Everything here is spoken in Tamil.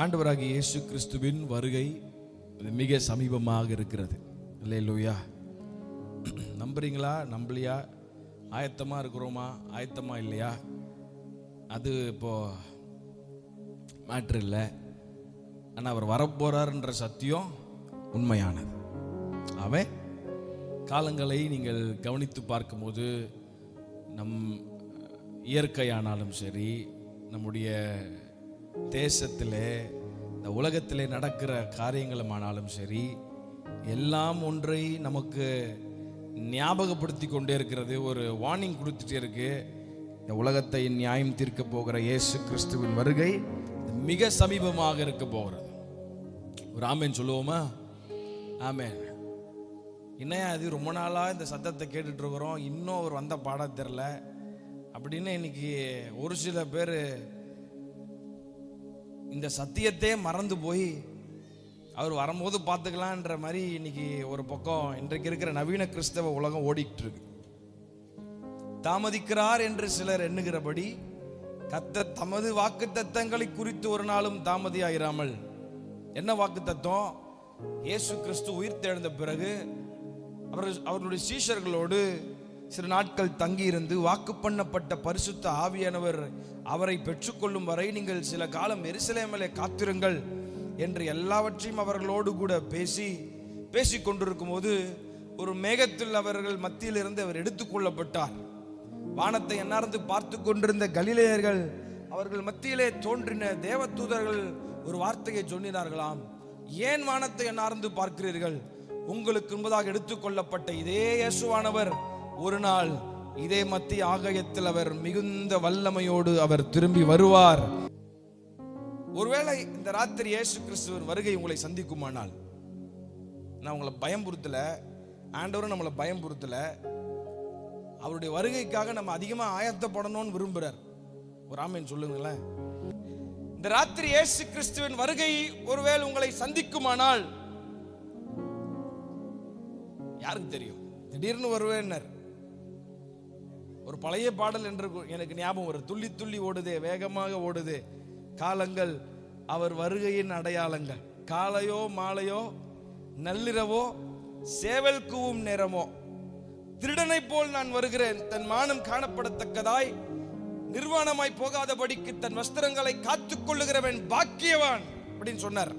ஆண்டவராகிய இயேசு கிறிஸ்துவின் வருகை இது மிக சமீபமாக இருக்கிறது. இல்லை லூயா நம்புறீங்களா? நம்பலையா? ஆயத்தமாக இருக்கிறோமா? ஆயத்தமா இல்லையா? அது இப்போ மேட்ரு இல்லை. ஆனால் அவர் வரப்போறாருன்ற சத்தியம் உண்மையானது. அவன் காலங்களை நீங்கள் கவனித்து பார்க்கும்போது நம் இயற்கையானாலும் சரி நம்முடைய தேசத்தில் இந்த உலகத்திலே நடக்கிற காரியங்களுமானாலும் சரி எல்லாம் ஒன்றை நமக்கு ஞாபகப்படுத்தி கொண்டே இருக்கிறது. ஒரு வார்னிங் கொடுத்துட்டே இருக்கு. இந்த உலகத்தை நியாயம் தீர்க்க போகிற இயேசு கிறிஸ்துவின் வருகை மிக சமீபமாக இருக்க போகிறது. ஒரு ஆமேன் சொல்லுவோமா? ஆமேன். என்னையா அது ரொம்ப நாளாக இந்த சத்தத்தை கேட்டுட்டு இருக்கிறோம். இன்னும் அவர் வந்த பாடம் தெரில அப்படின்னு இன்னைக்கு ஒரு சில பேர் இந்த சத்தியத்தையே மறந்து போய் அவர் வரும்போது பார்த்துக்கலான்ற மாதிரி இன்னைக்கு ஒரு பக்கம் இன்றைக்கு இருக்கிற நவீன கிறிஸ்தவ உலகம் ஓடிக்கிட்டு இருக்கு தாமதிக்கிறார் என்று சிலர் எண்ணுகிறபடி கத்த தமது வாக்கு தத்தங்களை குறித்து ஒரு நாளும் தாமதியாயிராமல். என்ன வாக்கு தத்தம் இயேசு கிறிஸ்து உயிர் தெழுந்த பிறகு அவர் அவர்களுடைய சீஷர்களோடு சில நாட்கள் தங்கியிருந்து வாக்கு பண்ணப்பட்ட பரிசுத்த ஆவியானவர் அவரை பெற்றுக்கொள்ளும் வரை நீங்கள் சில காலம் எருசலேமிலே காத்திருங்கள் என்று எல்லாவற்றையும் அவர்களோடு கூட பேசி பேசி கொண்டிருக்கும் போது ஒரு மேகத்தில் அவர்கள் மத்தியிலிருந்து அவர் எடுத்துக்கொள்ளப்பட்டார் வானத்தை என்னார்ந்து பார்த்து கொண்டிருந்த கலிலேயர்கள் அவர்கள் மத்தியிலே தோன்றின தேவதூதர்கள் ஒரு வார்த்தையை சொன்னினார்களாம் ஏன் வானத்தை என்னார்ந்து பார்க்கிறீர்கள்? உங்களுக்கு முன்பதாக எடுத்துக்கொள்ளப்பட்ட இதே இயேசுவானவர் ஒரு நாள் இதே மத்திய ஆகாயத்தில் அவர் மிகுந்த வல்லமையோடு அவர் திரும்பி வருவார். ஒருவேளை இந்த ராத்திரி இயேசு கிறிஸ்துவின் வருகை உங்களை சந்திக்குமானால் நான் உங்களை பயம்புறுத்தல ஆண்டவரும் நம்மளை பயம்புறுத்தல அவருடைய வருகைக்காக நம்ம அதிகமாக ஆயத்தப்படணும்னு விரும்புறார். ஒரு ஆமீன் சொல்லுங்களேன். இந்த ராத்திரி இயேசு கிறிஸ்துவின் வருகை ஒருவேளை உங்களை சந்திக்குமானால் யாருக்கு தெரியும்? திடீர்னு வருவேன்னர். ஒரு பழைய பாடல் என்று எனக்கு ஞாபகம் வரும். துள்ளி துள்ளி ஓடுதே வேகமாக ஓடுதே. காலங்கள் அவர் வருகையின் அடையாளங்கள். காலையோ மாலையோ நள்ளிரவோ சேவல் கூவும் நேரமோ. திருடனை போல் நான் வருகிறேன். தன் மானம் காணப்படத்தக்கதாய் நிர்வாணமாய் போகாதபடிக்கு தன் வஸ்திரங்களை காத்துக் கொள்ளுகிறவன் பாக்கியவான் அப்படின்னு சொன்னார்.